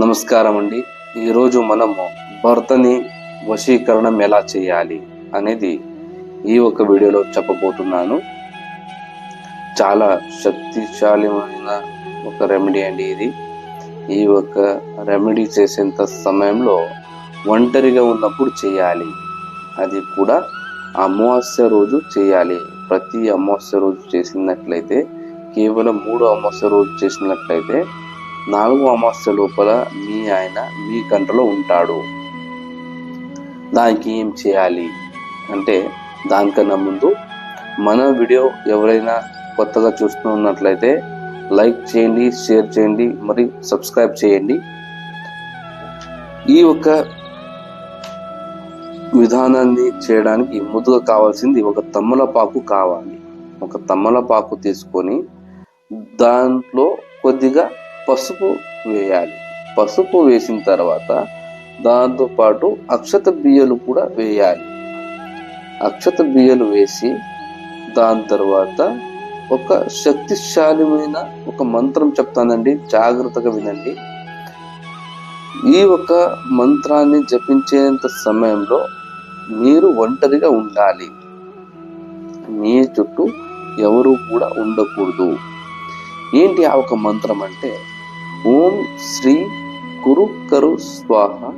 నమస్కారం అండి ఈరోజు మనము భర్తని వశీకరణం ఎలా చేయాలి అనేది ఈ ఒక వీడియోలో చెప్పబోతున్నాను. చాలా శక్తిశాలిమైన ఒక రెమెడీ అండి ఇది. ఈ ఒక రెమెడీ చేసేంత సమయంలో ఒంటరిగా ఉన్నప్పుడు చేయాలి. అది కూడా అమావాస్య రోజు చేయాలి. ప్రతి అమావాస్య రోజు చేసినట్లయితే కేవలం మూడు అమావాస్య రోజు చేసినట్లయితే నాలుగు అమాస్య లోపల మీ ఆయన మీ కంటలో ఉంటాడు. దానికి ఏం చేయాలి? అంటే దానికన్నా ముందు మన వీడియో ఎవరైనా కొత్తగా చూస్తున్నట్లయితే లైక్ చేయండి షేర్ చేయండి మరి సబ్స్క్రైబ్ చేయండి. ఈ ఒక విధానాన్ని చేయడానికి ముందుగా కావాల్సింది ఒక తమ్మలపాకు కావాలి. ఒక తమ్మలపాకు తీసుకొని దాంట్లో కొద్దిగా పసుపు వేయాలి. పసుపు వేసిన తర్వాత దాంతో పాటు అక్షత బియ్యలు కూడా వేయాలి. అక్షత బియ్యలు వేసి దాని తర్వాత ఒక శక్తిశాలిమైన ఒక మంత్రం చెప్తానండి. జాగ్రత్తగా వినండి. ఈ ఒక మంత్రాన్ని జపించేంత సమయంలో మీరు ఒంటరిగా ఉండాలి. మీ చుట్టూ ఎవరు కూడా ఉండకూడదు. ఏంటి ఆ ఒక మంత్రం అంటే ఓం శ్రీ కురు కరు స్వాహ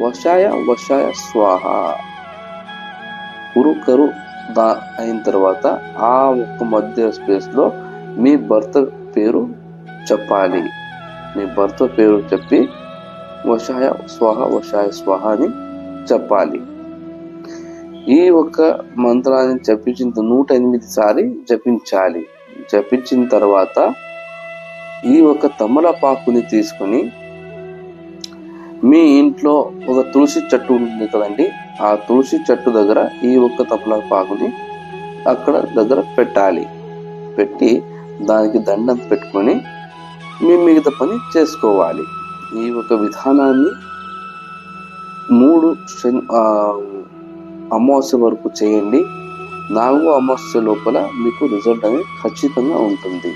వశాయ వశాయ స్వాహ. కురు కరు దా అయిన తర్వాత ఆ ఒక్క మధ్య స్పేస్లో మీ భర్త పేరు చెప్పాలి. మీ భర్త పేరు చెప్పి వశాయ స్వాహ వశాయ స్వాహ అని చెప్పాలి. ఈ ఒక్క మంత్రాన్ని జపించిన నూట ఎనిమిది సారి జపించాలి. జపించిన తర్వాత ఈ ఒక తమలపాకుని తీసుకుని మీ ఇంట్లో ఒక తులసి చెట్టు ఉంటుంది కదండి ఆ తులసి చెట్టు దగ్గర ఈ ఒక్క తమలపాకుని అక్కడ దగ్గర పెట్టాలి. పెట్టి దానికి దండం పెట్టుకొని మీ మిగతా పని చేసుకోవాలి. ఈ ఒక విధానాన్ని మూడు శని అమావాస్య వరకు చేయండి. నాలుగో అమావాస్య లోపల మీకు రిజల్ట్ అనేది ఖచ్చితంగా ఉంటుంది.